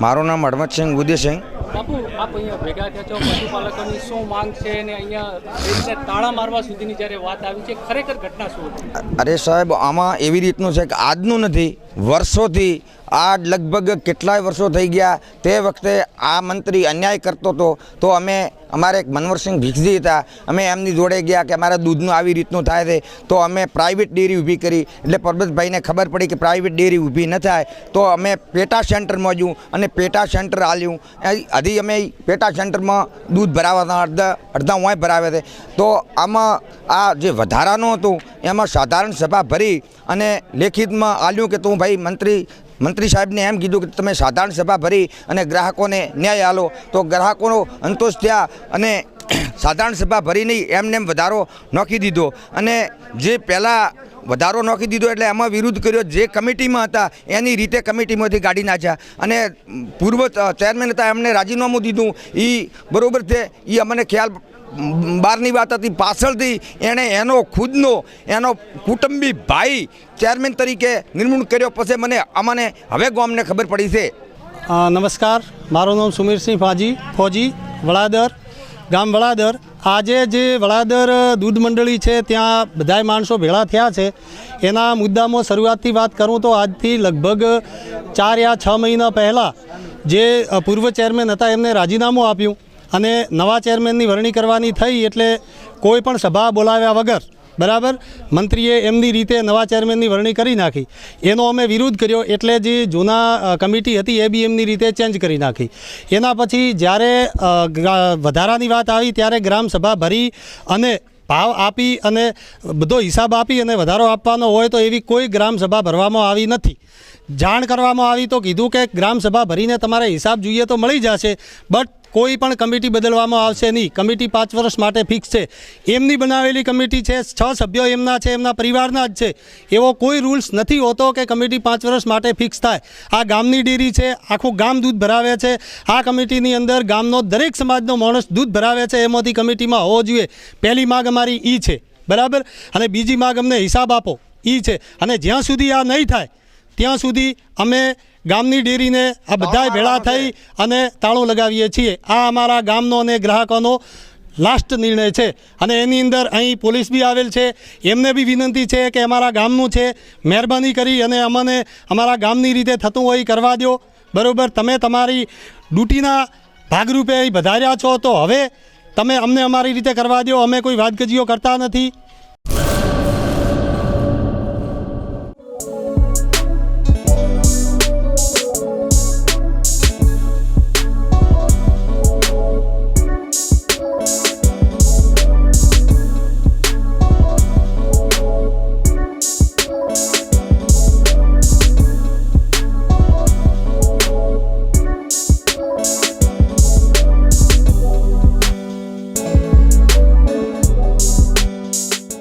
મારું નામ હડમતસિંહ ઉદયસિંહ બાપુ આપ અહીંયા ભેગા થયા છો પશુપાલકોની શું માંગ છે અને અહીંયા તાળા મારવા સુધીની જ્યારે વાત આવી છે ખરેખર ઘટના શું અરે સાહેબ આમાં એવી રીતનું છે કે આજનું નથી વર્ષોથી આ લગભગ કેટલાય વર્ષો થઈ ગયા. તે વખતે આ મંત્રી અન્યાય કરતો હતો. તો અમે, અમારે એક મનવરસિંહ ભીખજી હતા. અમે એમની જોડે ગયા કે અમારા દૂધનું આવી રીતનું થાય છે. તો અમે પ્રાઇવેટ ડેરી ઊભી કરી. એટલે પરબતભાઈને ખબર પડી કે પ્રાઇવેટ ડેરી ઊભી ન થાય. તો અમે પેટા સેન્ટરમાં જ્યું અને પેટા સેન્ટર આલ્યું. હજી અમે પેટા સેન્ટરમાં દૂધ ભરાવાના અડધા અડધા વાંય ભરાવે છે. તો આમાં આ જે વધારાનું હતું, એમાં સાધારણ સભા ભરી અને લેખિતમાં આલ્યું કે તું ભાઈ મંત્રી મંત્રી સાહેબને એમ કીધું કે તમે સાધારણ સભા ભરી અને ગ્રાહકોને ન્યાય આલો. તો ગ્રાહકોનો અંતોષ થયા અને સાધારણ સભા ભરી નહીં, એમને એમ વધારો નોખી દીધો. અને જે પહેલાં વધારો નોખી દીધો એટલે એમાં વિરુદ્ધ કર્યો. જે કમિટીમાં હતા, એની રીતે કમિટીમાંથી કાઢી નાખ્યા અને પૂર્વ ચેરમેન હતા, એમને રાજીનામું દીધું. એ બરાબર છે. એ અમને ખ્યાલ બહારની વાત હતી, પાછળથી એણે એનો ખુદનો, એનો કુટુંબી ભાઈ ચેરમેન તરીકે નિમણૂક કર્યો. પછી મને, અમને હવે ગામને ખબર પડી છે. નમસ્કાર. મારું નામ સુમીરસિંહ ફાજી, ફોજી, વડાદર, ગામ વડાદર. આજે જે વડાદર દૂધ મંડળી છે, ત્યાં બધાય માણસો ભેળા થયા છે. એના મુદ્દામાં શરૂઆતથી વાત કરું તો આજથી લગભગ ચાર યા છ મહિના પહેલાં જે પૂર્વ ચેરમેન હતા, એમને રાજીનામું આપ્યું. અને નવા ચેરમેનની વરણી કરવાની થઈ એટલે કોઈ પણ સભા બોલાવ્યા વગર, બરાબર? મંત્રીએ એમની રીતે નવા ચેરમેનની વરણી કરી નાખી. એનો અમે વિરોધ કર્યો એટલે જે જૂના કમિટી હતી એ બી એમની રીતે ચેન્જ કરી નાખી. એના પછી જ્યારે વધારાની વાત આવી ત્યારે ગ્રામસભા ભરી અને ભાવ આપી અને બધો હિસાબ આપી અને વધારો આપવાનો હોય તો એવી કોઈ ગ્રામસભા ભરવામાં આવી નથી. જાણ કરવામાં આવી તો કીધું કે ગ્રામસભા ભરીને તમારે હિસાબ જોઈએ તો મળી જશે, બટ કોઈ પણ કમિટી બદલવામાં આવશે નહીં. કમિટી પાંચ વર્ષ માટે ફિક્સ છે. એમની બનાવેલી કમિટી છે, છ સભ્યો એમના છે, એમના પરિવારના જ છે. એવો કોઈ રૂલ્સ નથી હોતો કે કમિટી પાંચ વર્ષ માટે ફિક્સ થાય. આ ગામની ડેરી છે, આખું ગામ દૂધ ભરાવે છે. આ કમિટીની અંદર ગામનો દરેક સમાજનો માણસ દૂધ ભરાવે છે, એમાંથી કમિટીમાં હોવો જોઈએ. પહેલી માગ અમારી એ છે. બરાબર? અને બીજી માગ અમને હિસાબ આપો. એ છે. અને જ્યાં સુધી આ નહીં થાય ત્યાં સુધી અમે ગામની ડેરીને આ બધાય ભેળા થઈ અને તાળું લગાવીએ છીએ. આ અમારા ગામનો અને ગ્રાહકોનો લાસ્ટ નિર્ણય છે. અને એની અંદર અહીં પોલીસ બી આવેલ છે. એમને બી વિનંતી છે કે અમારા ગામનું છે મહેરબાની કરી અને અમને અમારા ગામની રીતે થતું હોય એ કરવા દો. બરાબર તમે તમારી ડ્યુટીના ભાગરૂપે અહીં વધાર્યા છો તો હવે તમે અમને અમારી રીતે કરવા દો. અમે કોઈ વાતગજીઓ કરતા નથી.